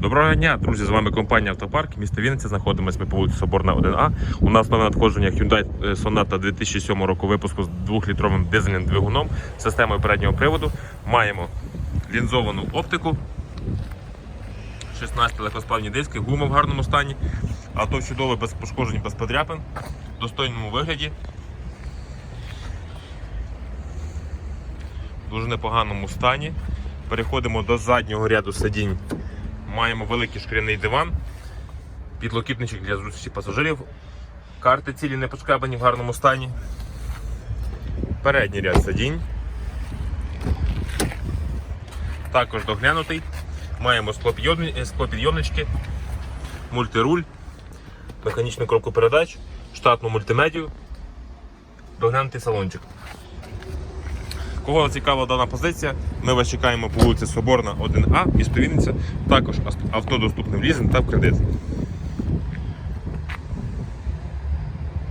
Доброго дня, друзі! З вами компанія Автопарк. Місто Вінниця. Знаходимося ми по вулиці Соборна 1А. У нас нове надходження Hyundai Sonata 2007 року випуску з 2-літровим дизельним двигуном, системою переднього приводу. Маємо лінзовану оптику, 16 легкосплавні диски, гума в гарному стані, авто чудове без пошкоджень, без подряпин, в достойному вигляді. В дуже непоганому стані. Переходимо до заднього ряду сидінь. Маємо великий шкіряний диван, підлокітничок для зручності пасажирів, карти цілі не пошкребані в гарному стані. Передній ряд сидінь. Також доглянутий. Маємо склопідйомни- е, склопідйомнички, мультируль, механічну коробку передач, штатну мультимедію, доглянутий салончик. Кого цікава дана позиція, ми вас чекаємо по вулиці Соборна 1А, місто Вінниця. Також авто доступне в лізинг та в кредит.